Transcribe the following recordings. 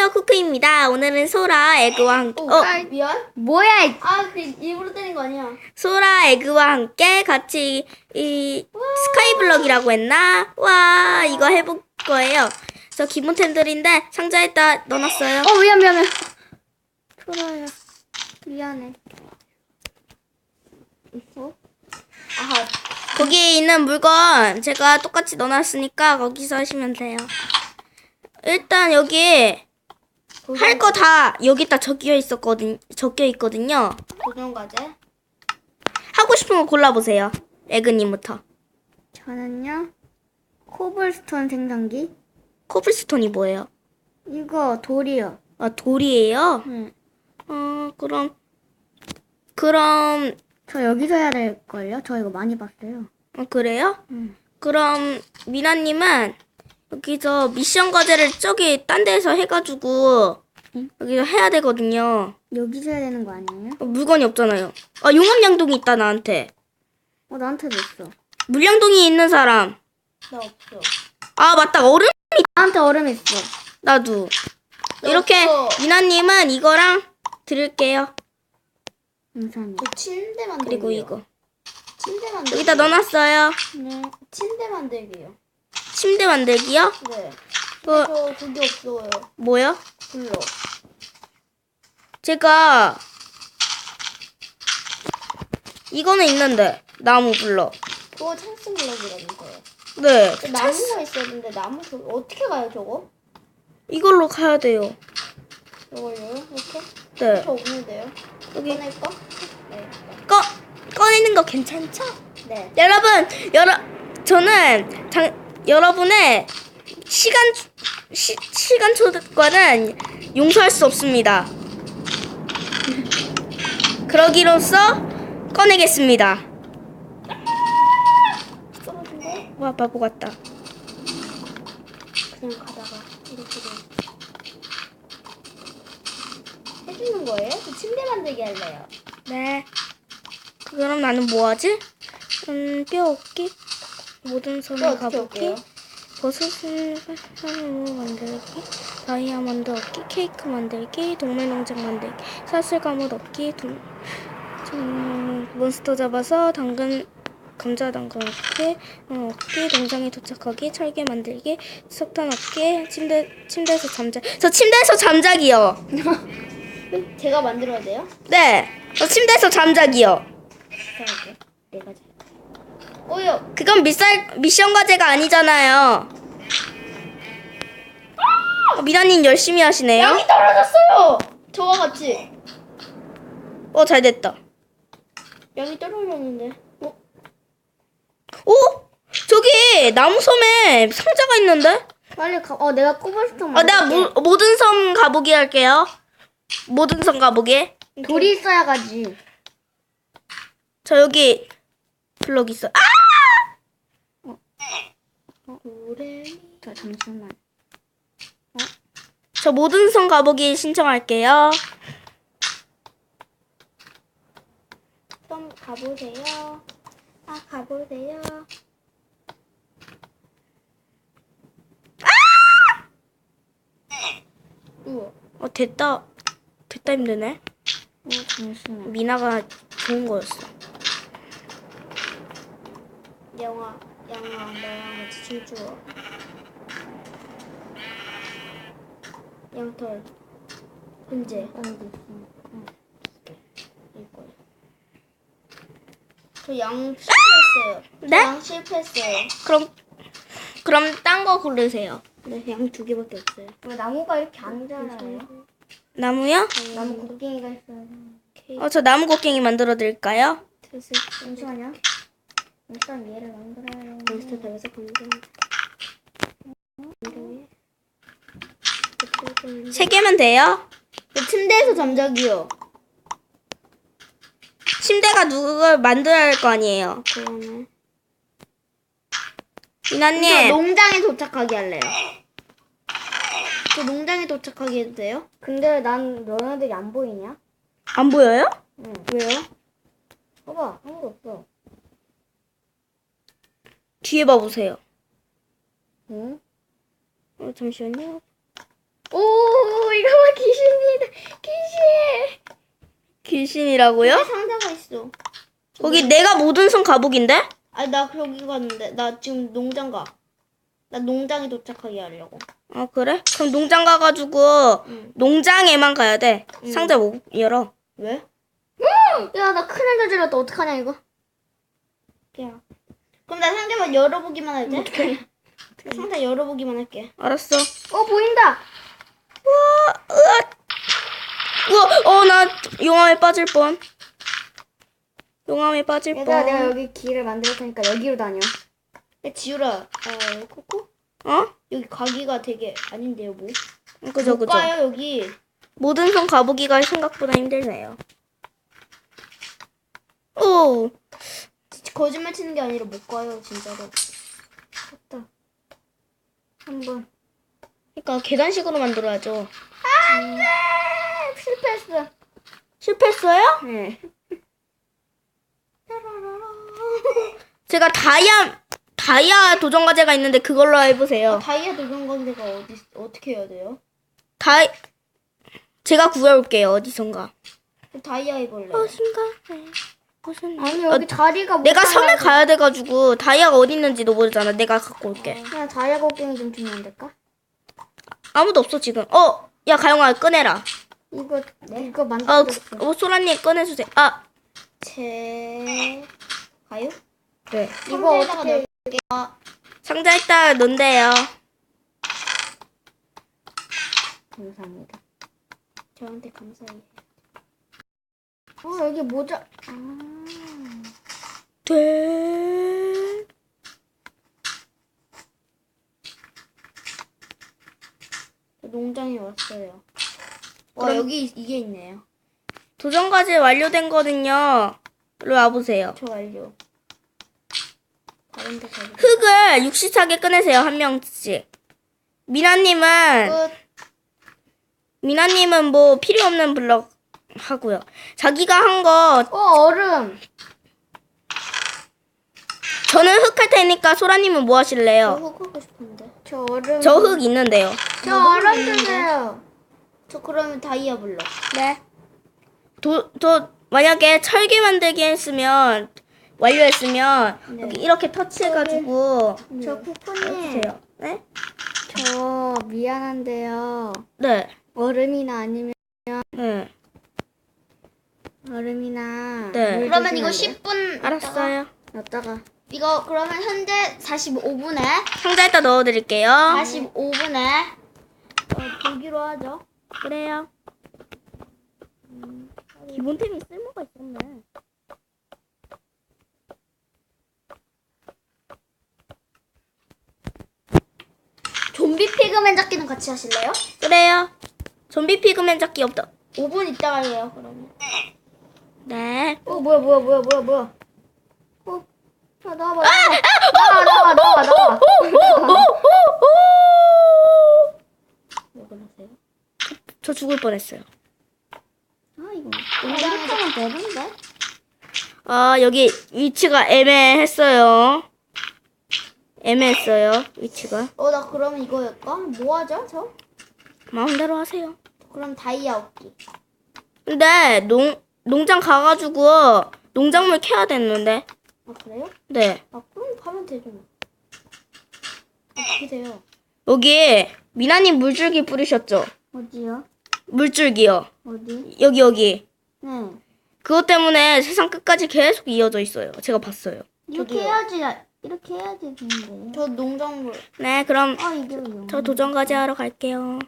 안녕하세요, 쿠크입니다. 오늘은 소라, 에그와 함께, 오, 어, 아, 미안. 뭐야? 이- 아, 그 일부러 때린 거 아니야. 소라, 에그와 함께 같이 이 스카이블럭이라고 했나? 와, 이거 해볼 거예요. 저 기본템들인데 상자에다 넣어놨어요. 어 미안 미안 미안. 초라야. 미안해. 어? 아하, 거기에 있는 물건 제가 똑같이 넣어놨으니까 거기서 하시면 돼요. 일단 여기 할 거 다 여기다 적혀 있었거든, 적혀 있거든요. 고정 과제. 하고 싶은 거 골라보세요. 에그님부터. 저는요 코블스톤 생성기. 코블스톤이 뭐예요? 이거 돌이요. 아, 돌이에요? 응. 어, 그럼, 그럼, 저 여기서 해야 될 걸요? 저 이거 많이 봤어요. 어, 그래요? 응. 그럼, 미나님은 여기서 미션 과제를 저기 딴 데서 해가지고, 응? 여기서 해야 되거든요. 여기서 해야 되는 거 아니에요? 어, 물건이 없잖아요. 아, 용암 양동이 있다, 나한테. 어 나한테도 있어. 물량동이 있는 사람. 나 없어. 아, 맞다. 얼음? 나한테 얼음 있어. 나도. 이렇게, 없어. 미나님은 이거랑 드릴게요. 감사합니다. 저 침대 만들기. 그리고 이거. 침대 만들기. 여기다 넣어놨어요. 네. 침대 만들기요. 침대 만들기요? 네. 어, 저 그게 없어요. 뭐요? 불러. 제가 이거는 있는데 나무 불러. 그거 찬스 블럭이라면서요. 네. 저 나무가 있었는데 나무 저 어떻게 가요 저거? 이걸로 가야 돼요. 저걸로요? 이렇게? 네. 저 없는데요. 여기 꺼낼까? 네. 꺼 꺼내는 거 괜찮죠? 네. 여러분, 여러 저는 장, 여러분의 시간 시, 시간 초과는 용서할 수 없습니다. 그러기로써 꺼내겠습니다. 와 바보 같다. 그냥 가다가 이렇게 돼. 해주는 거예요? 저 침대 만들기 할래요. 네. 그럼 나는 뭐 하지? 음, 뼈 없기, 모든 손을 가보기, 할게요? 버섯을 사람으로 만들기, 다이아몬드 얻기, 케이크 만들기, 동물농장 만들기, 사슬가물 얻기, 동, 음, 몬스터 잡아서 당근, 감자 당근 얻기, 어, 얻기, 농장에 도착하기, 철개 만들기, 석탄 얻기, 침대, 침대에서 잠자, 저 침대에서 잠자기요. 제가 만들어야 돼요? 네, 저 침대에서 잠자기요. 내가 잘. 어요. 그건 미살, 미션 과제가 아니잖아요. 어, 미나님 열심히 하시네요. 양이 떨어졌어요. 저와 같이. 어, 잘 됐다. 양이 떨어졌는데. 어? 오! 저기 나무섬에 상자가 있는데? 빨리 가. 어 내가 코블스톤. 아, 내가. 모, 모든 섬 가보기 할게요. 모든 섬 가보기. 돌이 있어야 가지. 저 여기 블럭 있어. 아! 노래. 자 잠시만. 저 모든 섬 가보기 신청할게요. 좀 가보세요. 아 가보세요. 우와. 어, 됐다. 됐다 힘드네. 어 잠시만. 미나가 좋은 거였어. 영아, 양아, 너랑 같이 춤추어. 양털. 딴데 이거요. 저양 실패했어요. 네? 양 실패했어요. 그럼, 그럼 딴 거 고르세요. 네, 양 두 개밖에 없어요. 왜 나무가 이렇게 안 자라요? 나무요? 나무 곡괭이가 있어요. 어, 저 나무 곡괭이 만들어 드릴까요? 잠시만요. 일단 얘를 만들어요. 몬스터 잡아서 감정. 세 개면 돼요? 그 침대에서 잠자기요. 침대가 누굴 만들어야 할 거 아니에요. 그러네. 이나님, 농장에 도착하게 할래요. 저 농장에 도착하게 해도 돼요? 근데 난 너네들이 안 보이냐? 안 보여요? 응. 왜요? 봐봐 아무도 없어. 뒤에 봐보세요. 어? 어 잠시만요. 오, 이거 봐, 귀신이다. 귀신. 귀신이라고요? 상자가 있어. 거기 내가 모든 성 가복인데? 아, 나 거기 갔는데. 나 지금 농장 가. 나 농장에 도착하게 하려고. 아 그래? 그럼 농장 가가지고 응. 농장에만 가야 돼. 응. 상자 못 열어. 왜? 야, 나 큰일 저질렀다. 어떡하냐, 이거. 야. 그럼 나 상자만 열어보기만 할게. 어떻게? 상자 열어보기만 할게. 알았어. 어, 보인다. 우와, 어, 나 용암에 빠질 뻔. 용암에 빠질 뻔. 얘들아, 내가 여기 길을 만들 테니까 여기로 다녀. 야, 지우라. 아 코코? 어? 여기 가기가 되게 아닌데요 뭐? 그죠, 못 그죠. 가요 여기. 모든 성 가보기가 생각보다 힘들네요. 오, 거짓말 치는 게 아니라 못 가요 진짜로. 됐다. 한 번. 그러니까 계단식으로 만들어야죠. 실패했어. 실패했어요? 네. 제가 다이아 다이아 도전 과제가 있는데 그걸로 아, 해보세요. 다이아 도전 건데가 어디 어떻게 해야 돼요? 다이 제가 구해올게요 어디선가. 그 다이아 해볼래. 어딘가 무슨 아니, 어, 여기 자리가 못 내가 섬에. 가야 돼가지고 다이아가 어디 있는지도 모르잖아. 내가 갖고 올게. 그냥 다이아 곡괭이 좀 주면 안 될까? 아무도 없어 지금. 어, 야 가영아 꺼내라. 이거, 이거 어, 만들었어. 구- 어 소라님 꺼내주세요. 아, 제 가요? 네. 이거 어떻게. 상자 에다 넣는데요. 감사합니다. 저한테 감사해요. 어, 여기 모자. 아. 돼. 저 농장에 왔어요. 와 그럼- 여기 이게 있네요. 도전 과제 완료된 거든요. 일로 와보세요. 저 완료. 다른 데 가고. 흙을 육시차게 꺼내세요 한 명씩. 미나님은 끝. 미나님은 뭐 필요 없는 블럭 하고요. 자기가 한 거 어, 얼음. 저는 흙 할 테니까 소라님은 뭐 하실래요? 흙 하고 싶은데. 저 얼음. 저 흙 있는데요. 저 얼음 주세요. 저 그러면 다이아 블럭. 네. 도, 도, 만약에 철개 만들기 했으면, 완료했으면, 네. 여기 이렇게 터치해가지고, 저 쿠쿠님. 해주세요. 네? 저 미안한데요. 네. 얼음이나 아니면 네. 얼음이나. 네. 물 그러면 이거 주시면 안 10분. 알았어요. 넣다가. 이거 그러면 현재 45분에 상자에다 넣어드릴게요. 45분에 어, 보기로 하죠. 그래요. 기본템이 쓸모가 있었네. 좀비 피그맨 잡기는 같이 하실래요? 그래요. 좀비 피그맨 잡기 없다. 5분 있다가 해요. 그러면. 네. 어, 뭐야, 뭐야, 뭐야, 뭐야, 뭐야. 어, 야, 나와봐, 나와봐. 나와, 나와, 나와, 나와. 왜 그러세요? 저 죽을 뻔했어요. 아, 이거. 이렇게 하면 되는데? 아, 여기 위치가 애매했어요. 애매했어요, 위치가. 어, 나 그러면 이거 할까? 뭐 하죠, 저? 마음대로 하세요. 그럼 다이아 얻기. 근데 농 농장 가가지고 농작물 캐야 됐는데. 아, 그래요? 네. 아, 그럼 가면 되죠. 뭐. 어떻게 돼요? 여기 미나님 물줄기 뿌리셨죠? 어디요? 물줄기요. 어디? 여기 여기. 네. 그것 때문에 세상 끝까지 계속 이어져 있어요. 제가 봤어요. 이렇게 저기요. 해야지, 이렇게 해야지 되는데. 저 농작물. 네, 그럼 아, 이게 왜 저 도전 과제 하러 갈게요.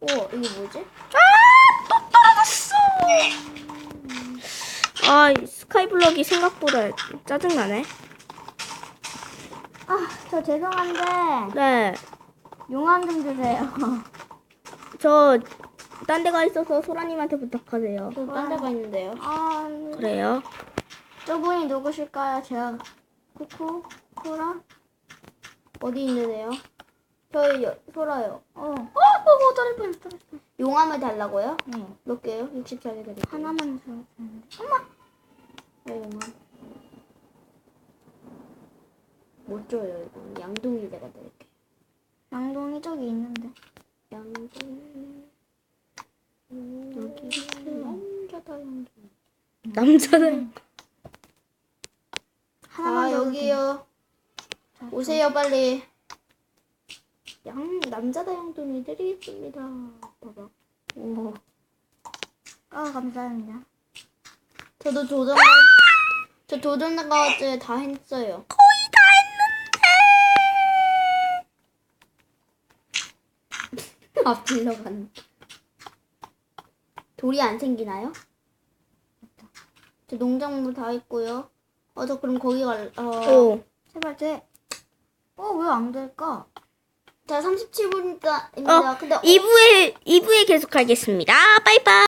오, 이게 뭐지? 아, 이 스카이블럭이 생각보다 짜증나네. 아, 저 죄송한데, 네. 용암 좀 주세요. 저 딴 데가 있어서 소라님한테 부탁하세요. 저딴 데가 있는데요. 아, 그래요? 저분이 누구실까요? 제가 쿠쿠? 쿠라? 어디 있는데요? 저 여, 소라요. 어. 어, 어, 어, 떨어질 뻔했어, 떨어질 뻔했어. 용암을 달라고요? 네. 몇 개요? 64개 드릴게요. 하나만 줘주는데 네, 용암. 못 줘요, 이거. 양동이 제가 드릴게요. 양동이 저기 있는데. 양동. 여기 남자다 양동. 남자는 하나만 아더 여기요. 자, 오세요 빨리. 양 남자다 양동이들이 있습니다. 봐봐. 오. 아 감사합니다. 저도 도전. 저 도전 과제 다 했어요. 앞질러 간. 돌이 안 생기나요? 저 농작물 다 했고요. 어, 저 그럼 거기 갈, 어. 오. 제발 돼. 어왜 안 될까? 자, 37분입니다. 근데, 어, 2부에 2부에 계속 하겠습니다. 빠이빠이.